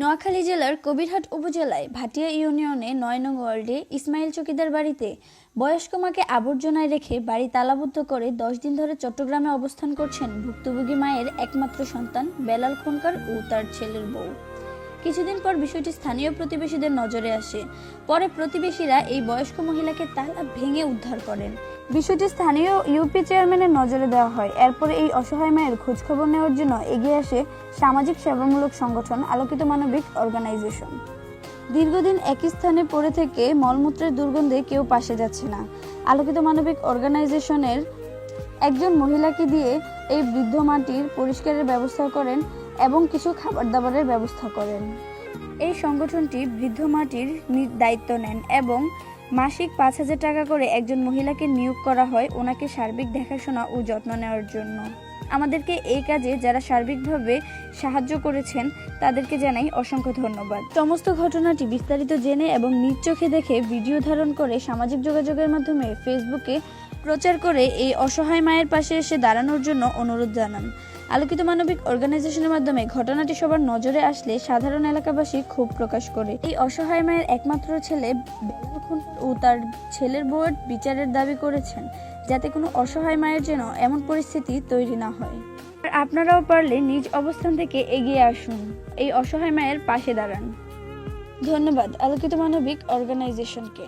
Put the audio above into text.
নোয়াখালী জেলার কবিরহাট উপজেলায় ভাটিয়া ইউনিয়নে নয় নং ওয়ার্ডে ইসমাইল চকিদার বাড়িতে বয়স্ক মাকে আবর্জনায় রেখে বাড়ি তালাবদ্ধ করে দশ দিন ধরে চট্টগ্রামে অবস্থান করছেন ভুক্তভোগী মায়ের একমাত্র সন্তান বেলাল খনকার ও তার ছেলের বউ। কিছুদিন পর বিষয়টি স্থানীয় প্রতিবেশীদের নজরে আসে। পরে প্রতিবেশীরা এই বয়স্ক মহিলাকে তালা ভেঙে উদ্ধার করেন। বিষয়টি স্থানীয় ইউপি চেয়ারম্যানের নজরে দেওয়া হয়। এরপরে এই অসহায় মায়ের খোঁজখবর নেওয়ার জন্য এগিয়ে আসে সামাজিক সেবামূলক সংগঠন, আলোকিত মানবিক অর্গানাইজেশন। দীর্ঘদিন একই স্থানে পড়ে থেকে মলমূত্রের দুর্গন্ধে কেউ পাশে যাচ্ছে না। আলোকিত মানবিক অর্গানাইজেশনের একজন মহিলাকে দিয়ে এই বৃদ্ধ মাটির পরিষ্কারের ব্যবস্থা করেন এবং কিছু খাবার দাবারের ব্যবস্থা করেন। এই সংগঠনটি বৃদ্ধ মাটির দায়িত্ব নেন এবং মাসিক পাঁচ হাজার টাকা করে একজন মহিলাকে নিয়োগ করা হয় ওনাকে সার্বিক দেখাশোনা ও যত্ন নেওয়ার জন্য। আমাদেরকে এই কাজে যারা সার্বিকভাবে সাহায্য করেছেন, তাদেরকে জানাই অসংখ্য ধন্যবাদ। সমস্ত ঘটনাটি বিস্তারিত জেনে এবং নিজ চোখে দেখে ভিডিও ধারণ করে সামাজিক যোগাযোগের মাধ্যমে ফেসবুকে প্রচার করে এই অসহায় মায়ের পাশে এসে দাঁড়ানোর জন্য অনুরোধ জানান। আলোকিত মানবিক অর্গানাইজেশনের মাধ্যমে ঘটনাটি সবার নজরে আসলে সাধারণ এলাকাবাসী ক্ষোভ প্রকাশ করে। এই অসহায় মায়ের একমাত্র ছেলে ও তার ছেলের বউয়ের বিচারের দাবি করেছেন, যাতে কোনো অসহায় মায়ের যেন এমন পরিস্থিতি তৈরি না হয়। আর আপনারাও পারলে নিজ অবস্থান থেকে এগিয়ে আসুন। এই অসহায় মায়ের পাশে দাঁড়ান। ধন্যবাদ আলোকিত মানবিক অর্গানাইজেশনকে